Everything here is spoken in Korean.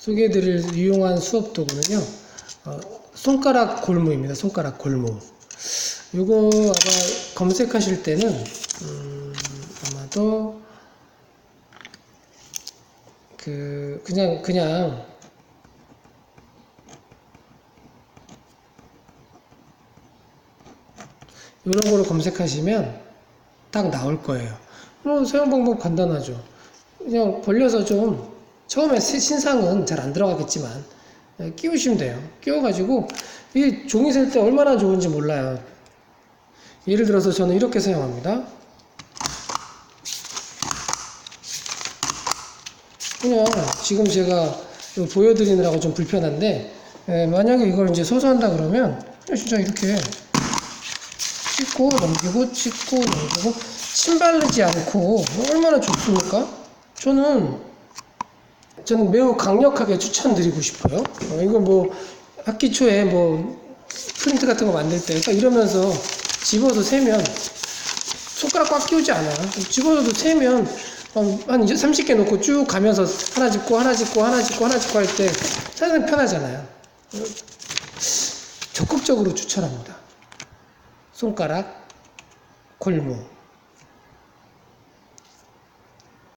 소개해드릴 유용한 수업 도구는요. 어, 손가락 골무입니다. 손가락 골무. 이거 아마 검색하실 때는 음, 아마도 그 그냥 그냥 이런 거로 검색하시면 딱 나올 거예요. 뭐 사용 방법 간단하죠. 그냥 벌려서 좀 처음에 새- 신상은 잘 안 들어가겠지만 예, 끼우시면 돼요. 끼워가지고 이 종이 셀 때 얼마나 좋은지 몰라요. 예를 들어서 저는 이렇게 사용합니다. 그냥 지금 제가 보여드리느라고 좀 불편한데 예, 만약에 이걸 이제 소소한다 그러면 진짜 이렇게 찍고 넘기고 찍고 넘기고 침 바르지 않고 얼마나 좋습니까? 저는 저는 매우 강력하게 추천드리고 싶어요. 어, 이거 뭐 학기 초에 뭐 프린트 같은 거 만들 때 이러면서 집어서 세면 손가락 꽉 끼우지 않아. 집어서도 세면 어, 한 이제 30개 놓고 쭉 가면서 하나 짚고 하나 짚고 하나 짚고 하나 짚고 할 때 사용이 편하잖아요. 어, 적극적으로 추천합니다. 손가락 골무